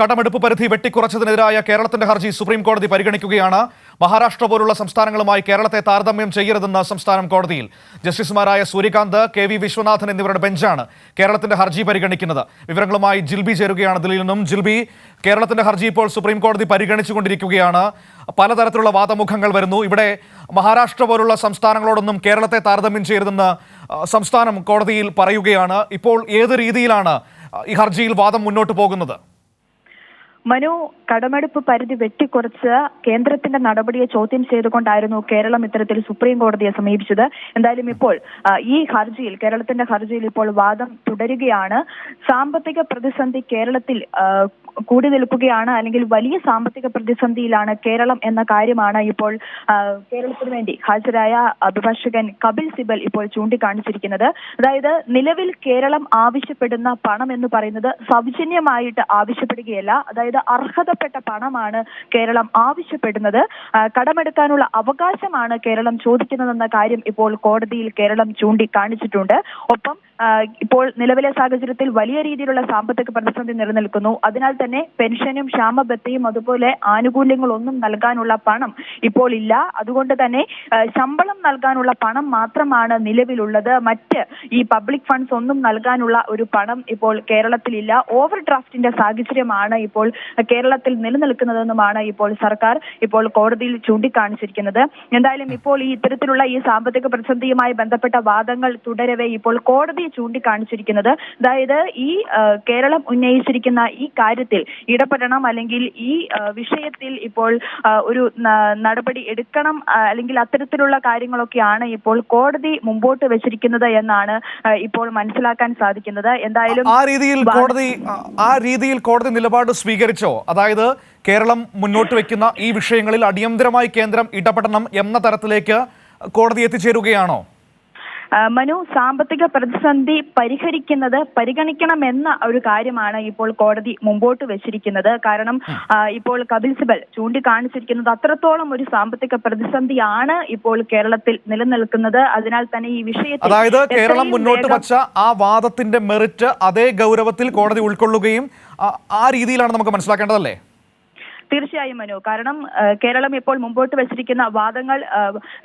കടമെടുപ്പ് പരിധി വെട്ടിക്കുറച്ചതിനെതിരായ കേരളത്തിന്റെ ഹർജി സുപ്രീം കോടതി പരിഗണിക്കുകയാണ്. മഹാരാഷ്ട്ര പോലുള്ള സംസ്ഥാനങ്ങളുമായി കേരളത്തെ താരതമ്യം ചെയ്യരുതെന്ന് സംസ്ഥാനം കോടതിയിൽ. ജസ്റ്റിസുമാരായ സൂര്യകാന്ത് കെ വി വിശ്വനാഥൻ എന്നിവരുടെ ബെഞ്ചാണ് കേരളത്തിന്റെ ഹർജി പരിഗണിക്കുന്നത്. വിവരങ്ങളുമായി ജിൽബി ചേരുകയാണ് ദില്ലിയിൽ നിന്നും. ജിൽബി കേരളത്തിന്റെ ഹർജി ഇപ്പോൾ സുപ്രീം കോടതി പരിഗണിച്ചുകൊണ്ടിരിക്കുകയാണ്. പലതരത്തിലുള്ള വാദമുഖങ്ങൾ വരുന്നു. ഇവിടെ മഹാരാഷ്ട്ര പോലുള്ള സംസ്ഥാനങ്ങളോടൊന്നും കേരളത്തെ താരതമ്യം ചെയ്യരുതെന്ന് സംസ്ഥാനം കോടതിയിൽ പറയുകയാണ്. ഇപ്പോൾ ഏത് രീതിയിലാണ് ഈ ഹർജിയിൽ വാദം മുന്നോട്ട് പോകുന്നത്? മനു കടമെടുപ്പ് പരിധി വെട്ടിക്കുറച്ച് കേന്ദ്രത്തിന്റെ നടപടിയെ ചോദ്യം ചെയ്തുകൊണ്ടായിരുന്നു കേരളം ഇത്തരത്തിൽ സുപ്രീം കോടതിയെ സമീപിച്ചത്. എന്തായാലും ഇപ്പോൾ ഈ ഹർജിയിൽ കേരളത്തിന്റെ ഹർജിയിൽ ഇപ്പോൾ വാദം തുടരുകയാണ്. സാമ്പത്തിക പ്രതിസന്ധി കേരളത്തിൽ കൂടി നിൽക്കുകയാണ്. അല്ലെങ്കിൽ വലിയ സാമ്പത്തിക പ്രതിസന്ധിയിലാണ് കേരളം എന്ന കാര്യമാണ് ഇപ്പോൾ കേരളത്തിന് വേണ്ടി ഹാജരായ അഭിഭാഷകൻ കപിൽ സിബൽ ഇപ്പോൾ ചൂണ്ടിക്കാണിച്ചിരിക്കുന്നത്. അതായത് നിലവിൽ കേരളം ആവശ്യപ്പെടുന്ന പണം എന്ന് പറയുന്നത് സൗജന്യമായിട്ട് ആവശ്യപ്പെടുകയല്ല. അതായത് അർഹതപ്പെട്ട പണമാണ് കേരളം ആവശ്യപ്പെടുന്നത്. കടമെടുക്കാനുള്ള അവകാശമാണ് കേരളം ചോദിക്കുന്നതെന്ന കാര്യം ഇപ്പോൾ കോടതിയിൽ കേരളം ചൂണ്ടിക്കാണിച്ചിട്ടുണ്ട്. ഒപ്പം ഇപ്പോൾ നിലവിലെ സാഹചര്യത്തിൽ വലിയ രീതിയിലുള്ള സാമ്പത്തിക പ്രതിസന്ധി നിലനിൽക്കുന്നു. അതിനാൽ തന്നെ പെൻഷനും ക്ഷാമബത്തയും അതുപോലെ ആനുകൂല്യങ്ങളൊന്നും നൽകാനുള്ള പണം ഇപ്പോൾ ഇല്ല. അതുകൊണ്ട് തന്നെ ശമ്പളം നൽകാനുള്ള പണം മാത്രമാണ് നിലവിലുള്ളത്. മറ്റ് ഈ പബ്ലിക് ഫണ്ട്സ് ഒന്നും നൽകാനുള്ള ഒരു പണം ഇപ്പോൾ കേരളത്തിലില്ല. ഓവർ ഡ്രാഫ്റ്റിന്റെ സാഹചര്യമാണ് ഇപ്പോൾ കേരളത്തിൽ നിലനിൽക്കുന്നതെന്നുമാണ് ഇപ്പോൾ സർക്കാർ ഇപ്പോൾ കോടതിയിൽ ചൂണ്ടിക്കാണിച്ചിരിക്കുന്നത്. എന്തായാലും ഇപ്പോൾ ഈ ഇത്തരത്തിലുള്ള ഈ സാമ്പത്തിക പ്രതിസന്ധിയുമായി ബന്ധപ്പെട്ട വാദങ്ങൾ തുടരവേ ഇപ്പോൾ കോടതി ചൂണ്ടിക്കാണിച്ചിരിക്കുന്നത്. അതായത് ഈ കേരളം ഉന്നയിച്ചിരിക്കുന്ന ഈ കാര്യത്തിൽ ഇടപെടണം അല്ലെങ്കിൽ ഈ വിഷയത്തിൽ ഇപ്പോൾ ഒരു നടപടി എടുക്കണം അല്ലെങ്കിൽ അത്തരത്തിലുള്ള കാര്യങ്ങളൊക്കെയാണ് ഇപ്പോൾ കോടതി മുമ്പോട്ട് വെച്ചിരിക്കുന്നത് എന്നാണ് ഇപ്പോൾ മനസ്സിലാക്കാൻ സാധിക്കുന്നത്. എന്തായാലും ആ രീതിയിൽ കോടതി ആ- രീതിയിൽ കോടതി നിലപാട് സ്വീകരിച്ചോ? അതായത് കേരളം മുന്നോട്ട് വെക്കുന്ന ഈ വിഷയങ്ങളിൽ അടിയന്തരമായി കേന്ദ്രം ഇടപെടണം എന്ന തരത്തിലേക്ക് കോടതി എത്തിച്ചേരുകയാണോ? മനു സാമ്പത്തിക പ്രതിസന്ധി പരിഹരിക്കുന്നത് പരിഗണിക്കണമെന്ന ഒരു കാര്യമാണ് ഇപ്പോൾ കോടതി മുമ്പോട്ട് വെച്ചിരിക്കുന്നത്. കാരണം ഇപ്പോൾ കപിൽ സിബൽ ചൂണ്ടിക്കാണിച്ചിരിക്കുന്നത് അത്രത്തോളം ഒരു സാമ്പത്തിക പ്രതിസന്ധിയാണ് ഇപ്പോൾ കേരളത്തിൽ നിലനിൽക്കുന്നത്. അതിനാൽ തന്നെ ഈ വിഷയത്തിൽ അതായത് കേരളം മുന്നോട്ട് വച്ച ആ വാദത്തിന്റെ മെറിറ്റ് അതേ ഗൗരവത്തിൽ കോടതി ഉൾക്കൊള്ളുകയും ആ രീതിയിലാണ് നമുക്ക് മനസ്സിലാക്കേണ്ടതല്ലേ? തീർച്ചയായും മനു. കാരണം കേരളം ഇപ്പോൾ മുമ്പോട്ട് വെച്ചിരിക്കുന്ന വാദങ്ങൾ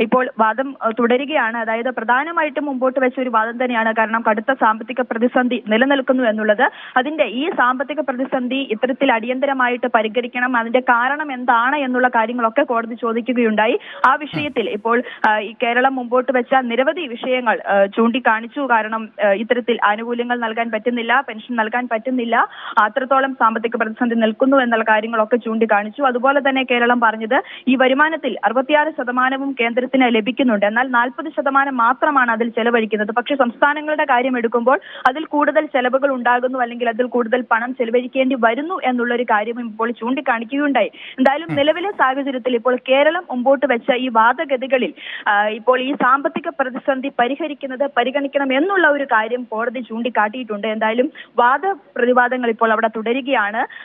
ഇപ്പോൾ വാദം തുടരുകയാണ്. അതായത് പ്രധാനമായിട്ടും മുമ്പോട്ട് വെച്ച ഒരു വാദം തന്നെയാണ് കാരണം കടുത്ത സാമ്പത്തിക പ്രതിസന്ധി നിലനിൽക്കുന്നു എന്നുള്ളത്. അതിന്റെ ഈ സാമ്പത്തിക പ്രതിസന്ധി ഇത്തരത്തിൽ അടിയന്തരമായിട്ട് പരിഹരിക്കണം അതിന്റെ കാരണം എന്താണ് എന്നുള്ള കാര്യങ്ങളൊക്കെ കോടതി ചോദിക്കുകയുണ്ടായി. ആ വിഷയത്തിൽ ഇപ്പോൾ കേരളം മുമ്പോട്ട് വെച്ച നിരവധി വിഷയങ്ങൾ ചൂണ്ടിക്കാണിച്ചു. കാരണം ഇത്തരത്തിൽ ആനുകൂല്യങ്ങൾ നൽകാൻ പറ്റുന്നില്ല പെൻഷൻ നൽകാൻ പറ്റുന്നില്ല. അത്രത്തോളം സാമ്പത്തിക പ്രതിസന്ധി നിൽക്കുന്നു എന്നുള്ള കാര്യങ്ങളൊക്കെ ചൂണ്ടിക്കാണിച്ചു അതുപോലെ തന്നെ കേരളം പറഞ്ഞത് ഈ വരുമാനത്തിൽ അറുപത്തിയാറ് ശതമാനവും കേന്ദ്രത്തിന് ലഭിക്കുന്നുണ്ട്. എന്നാൽ നാൽപ്പത് ശതമാനം മാത്രമാണ് അതിൽ ചെലവഴിക്കുന്നത്. പക്ഷേ സംസ്ഥാനങ്ങളുടെ കാര്യം എടുക്കുമ്പോൾ അതിൽ കൂടുതൽ ചെലവുകൾ ഉണ്ടാകുന്നു അല്ലെങ്കിൽ അതിൽ കൂടുതൽ പണം ചെലവഴിക്കേണ്ടി വരുന്നു എന്നുള്ള ഒരു കാര്യം ഇപ്പോൾ ചൂണ്ടിക്കാണിക്കുകയുണ്ടായി. എന്തായാലും നിലവിലെ സാഹചര്യത്തിൽ ഇപ്പോൾ കേരളം മുമ്പോട്ട് വെച്ച ഈ വാദഗതികളിൽ ഇപ്പോൾ ഈ സാമ്പത്തിക പ്രതിസന്ധി പരിഹരിക്കുന്നത് പരിഗണിക്കണം എന്നുള്ള ഒരു കാര്യം കോടതി ചൂണ്ടിക്കാട്ടിയിട്ടുണ്ട്. എന്തായാലും വാദപ്രതിവാദങ്ങൾ ഇപ്പോൾ അവിടെ തുടരുകയാണ്.